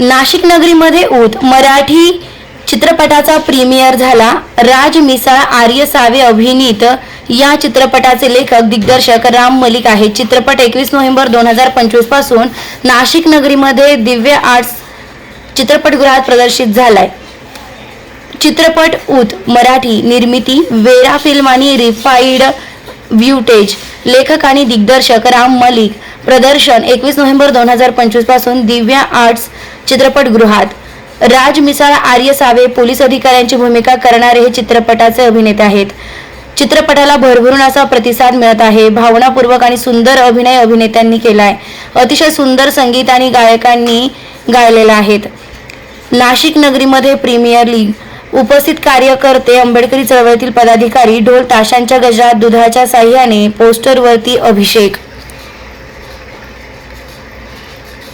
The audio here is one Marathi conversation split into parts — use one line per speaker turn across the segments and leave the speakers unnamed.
नाशिक नगरीमध्ये ऊत मराठी चित्रपटाचा प्रीमियर झाला. राज मिसाळ आर्य सावे अभिनीत या चित्रपटाचे लेखक दिग्दर्शक राम मलिक आहेत. चित्रपट एकवीस नोव्हेंबर दोन हजार पंचवीसपासून नाशिक नगरीमध्ये दिव्य आर्ट्स चित्रपटगृहात प्रदर्शित झालाय. चित्रपट ऊत मराठी निर्मिती वेरा फिल्म आणि रिफाईड व्ह्यूटेज लेखक आणि दिग्दर्शक राम मलिक. प्रदर्शन एकवीस नोव्हेंबर दोन हजार पंचवीसपासून दिव्या आर्ट्स चित्रपटगृहात. राज मिसाळ आर्य सावे पोलीस अधिकाऱ्यांची भूमिका करणारे हे चित्रपटाचे अभिनेते आहेत. चित्रपटाला भरभरून असा प्रतिसाद मिळत आहे. भावनापूर्वक आणि सुंदर अभिनय अभिनेत्यांनी केलाय. अतिशय सुंदर संगीत आणि गायकांनी गायलेला आहेत. नाशिक नगरीमध्ये प्रीमियर लीग उपस्थित कार्यकर्ते आंबेडकरी चळवळीतील पदाधिकारी ढोल ताशांच्या गजरात दुधाच्या साह्याने पोस्टरवरती अभिषेक.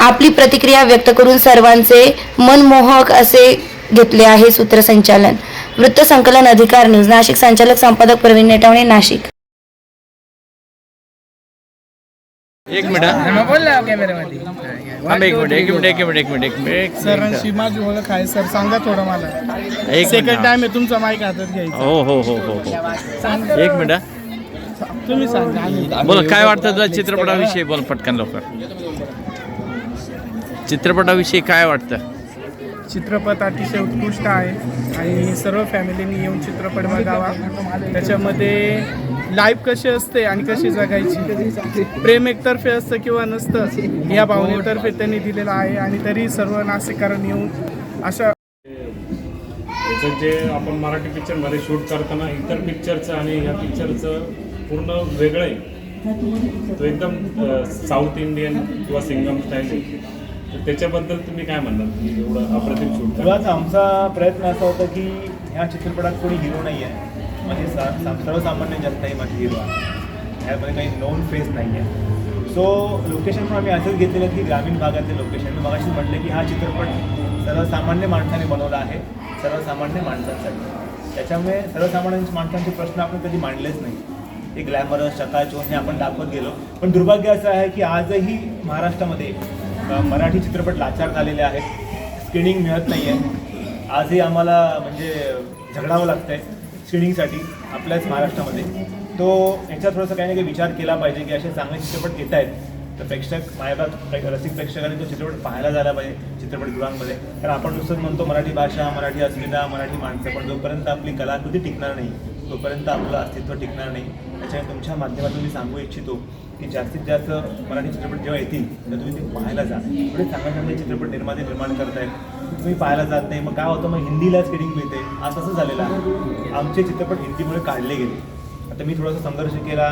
आपली प्रतिक्रिया व्यक्त करून सर्वांचे मनमोहक असे घेतले आहे सूत्रसंचालन. वृत्त संकलन अधिकार न्यूज नाशिक संचालक संपादक प्रवीण नेटावणे नाशिक.
एक मिनिट हा.
मग बोल ना कॅमेऱ्यामध्ये
थांब एक मिनिट एक मिनिट एक मिनिट एक मिनिट एक मिनिट एक
सरांशी
मिनिट.
माझी ओळख आहे सर सांगा थोडं मला.
एक
सेकंड टाइम आहे तुमचा माईक हातात घ्यायचा.
हो हो हो हो हो. एक मिनिट हा.
तुम्ही सांगा. आम्ही-
बोला काय वाटतं तुला चित्रपटाविषयी? बोल पटकन लवकर. चित्रपटाविषयी काय वाटतं?
चित्रपट अतिशय उत्कृष्ट आहे. आणि सर्व फॅमिलीनी येऊन चित्रपट बघावा. त्याच्यामध्ये लाईफ कशी असते आणि कशी जगायची? प्रेम एकतर्फे असतं किंवा नसतं या भावनेतर्फे त्यांनी दिलेलं आहे. आणि तरी सर्व नासिकरण येऊन अशा
त्याचं जे आपण मराठी पिक्चरमध्ये शूट करताना इतर पिक्चरचं आणि ह्या पिक्चरचं पूर्ण वेगळं आहे. तो एकदम साऊथ इंडियन किंवा सिंगम स्टाईल त्याच्याबद्दल तुम्ही काय म्हणणार? की एवढं अप्रतिम शूट
मुळात आमचा प्रयत्न असा होता की ह्या चित्रपटात कोणी हिरो नाही आहे म्हणजे सा सर्वसामान्य जनता ही माझी हिरो आहे. ह्यामध्ये काही नोन फेस नाही आहे सो लोकेशन पण आम्ही असंच घेतलेलं की ग्रामीण भागातले लोकेशन मी मगाशी म्हटलं की हा चित्रपट सर्वसामान्य माणसाने बनवला आहे. सर्वसामान्य माणसांसाठी. त्याच्यामुळे सर्वसामान्य माणसांचे प्रश्न आपण कधी मांडलेच नाही. ते ग्लॅमरस चकाचोन हे आपण दाखवत गेलो. पण दुर्भाग्य असं आहे की आजही महाराष्ट्रामध्ये मराठी चित्रपट लाचार झालेले आहेत. स्क्रीनिंग मिळत नाही आहे आजही आम्हाला म्हणजे झगडावं लागतं आहे स्क्रीनिंगसाठी आपल्याच महाराष्ट्रामध्ये. तो याच्यात थोडंसं काही ना काही विचार केला पाहिजे की असे चांगले चित्रपट येत आहेत. तर प्रेक्षक माझ्या रसिक प्रेक्षकांनी तो चित्रपट पाहायला झाला पाहिजे चित्रपटगृहांमध्ये. कारण आपण नुसतंच म्हणतो मराठी भाषा मराठी अस्मिता मराठी माणसं पण जोपर्यंत आपली कलाकृती टिकणार नाही तोपर्यंत आपलं अस्तित्व टिकणार नाही. त्याच्यामुळे तुमच्या माध्यमातून मी सांगू इच्छितो की जास्तीत जास्त मराठी चित्रपट जेव्हा येतील तर तुम्ही ते पाहायला जा. एवढे चांगले चांगले चित्रपट निर्माते निर्माण करतायत. तुम्ही पाहायला जात नाही. मग काय होतं? मग हिंदीलाच किडिंग मिळते. असं असं झालेलं आहे. आमचे चित्रपट हिंदीमुळे काढले गेले. आता मी थोडासा संघर्ष केला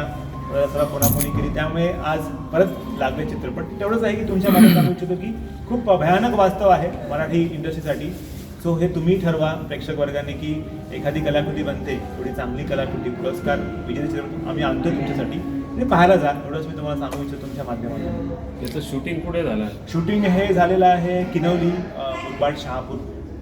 थोडासा कोणाकोणी केली. त्यामुळे आज परत लागले चित्रपट. तेवढंच आहे की तुमच्या मला सांगू इच्छितो की खूप भयानक वास्तव आहे मराठी इंडस्ट्रीसाठी. सो हे तुम्ही ठरवा प्रेक्षक वर्गाने की एखादी कलाकृती बनते थोडी चांगली कलाकृती पुरस्कार विजेते आम्ही आणतो तुमच्यासाठी. ते पाहायला जा एवढंच मी तुम्हाला सांगू इच्छितो तुमच्या माध्यमातून.
त्याचं शूटिंग कुठे झालं?
शूटिंग हे झालेलं आहे किनवली मुरबाड शहापूर.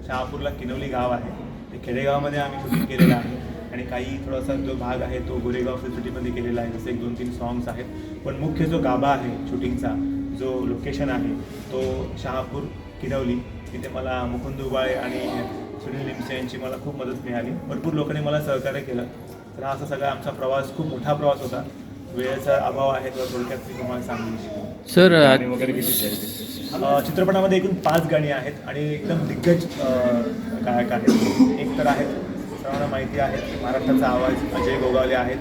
शहापूरला किनवली गाव आहे. ते खेडेगावामध्ये आम्ही शूटिंग केलेलं आहे. आणि काही थोडासा जो भाग आहे तो गोरेगाव सिटीमध्ये केलेला आहे. जसे एक दोन तीन सॉंग्स आहेत. पण मुख्य जो गाभा आहे शूटिंगचा जो लोकेशन आहे तो शहापूर किनवली तिथे मला मुकुंद उबाळे आणि सुनील लिमसे यांची मला खूप मदत मिळाली. भरपूर लोकांनी मला सहकार्य केलं. तर हा असा सगळा आमचा प्रवास खूप मोठा प्रवास होता. वेळेचा अभाव आहे तो थोडक्यात मी तुम्हाला सांगू
सर
आणि वगैरे
चित्रपटामध्ये एकूण पाच गाणी आहेत आणि एकदम दिग्गज गायक आहेत. एक तर आहेत सर्वांना माहिती आहे की महाराष्ट्राचा आवाज अजय गोगावले आहेत.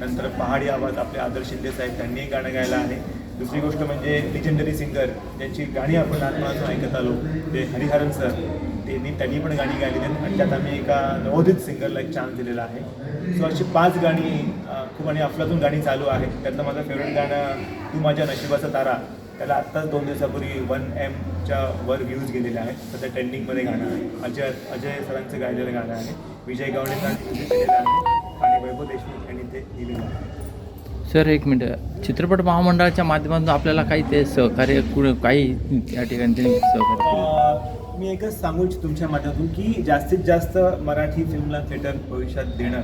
नंतर पहाडी आवाज आपले आदर्श शिंदे साहेब त्यांनी एक गाणं गायलं आहे. दुसरी गोष्ट म्हणजे लिजंडरी सिंगर ज्यांची गाणी आपण लहानपणातून ऐकत आलो ते हरिहरन सर त्यांनी त्यांनी पण गाणी गायली आहेत. आणि त्यात आम्ही एका नवोदित सिंगरला एक चान्स दिलेला आहे. सो अशी पाच गाणी खूप आणि अफलातून गाणी चालू आहेत. त्यातलं माझं फेवरेट गाणं तू माझ्या नशिबाचा तारा. त्याला आत्ताच दोन दिवसापूर्वी वन एमच्या वर व्ह्यूज गेलेले आहेत. सध्या ट्रेंडिंगमध्ये गाणं आहे. अजय अजय सरांचं गायलेलं गाणं आहे. विजय गावडे म्युझिक केलेलं आहे. आणि वैभव देशमुख यांनी ते लिहिलेलं आहे.
सर एक मिनिट. चित्रपट महामंडळाच्या माध्यमातून आपल्याला काही ते सहकार्य कुठं काही या ठिकाणी त्यांनी सहकार्य केलं.
मी एकच सांगू इच्छितो तुमच्या माध्यमातून की जास्तीत जास्त मराठी फिल्मला थिएटर भविष्यात देणं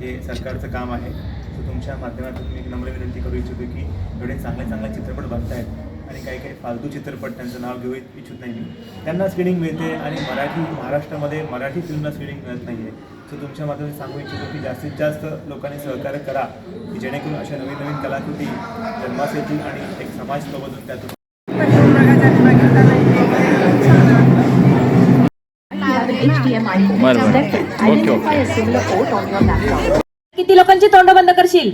हे सरकारचं काम आहे. सो तुमच्या माध्यमातून मी एक नम्र विनंती करू इच्छितो की एवढे चांगले चांगले चित्रपट बनतायत आणि काही काही फालतू चित्रपट त्यांचं नाव घेऊ इच्छित नाही मी. त्यांना स्क्रीनिंग मिळते आणि मराठी महाराष्ट्रामध्ये मराठी फिल्मला स्क्रीनिंग मिळत नाही आहे सो तुमच्या माध्यमातून सांगू इच्छितो की जास्तीत जास्त लोकांनी सहकार्य करा की जेणेकरून अशा नवीन नवीन कलाकृती जन्मास येतील आणि एक समाज प्रबोधून त्यातून
किती लोकांची तोंड बंद करशील?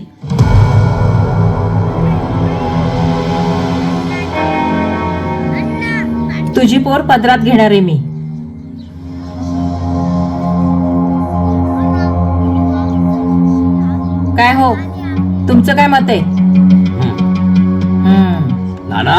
तुझी पोर पदरात घेणार आहे मी. हो. तुमचं काय मत आहे.
नाना?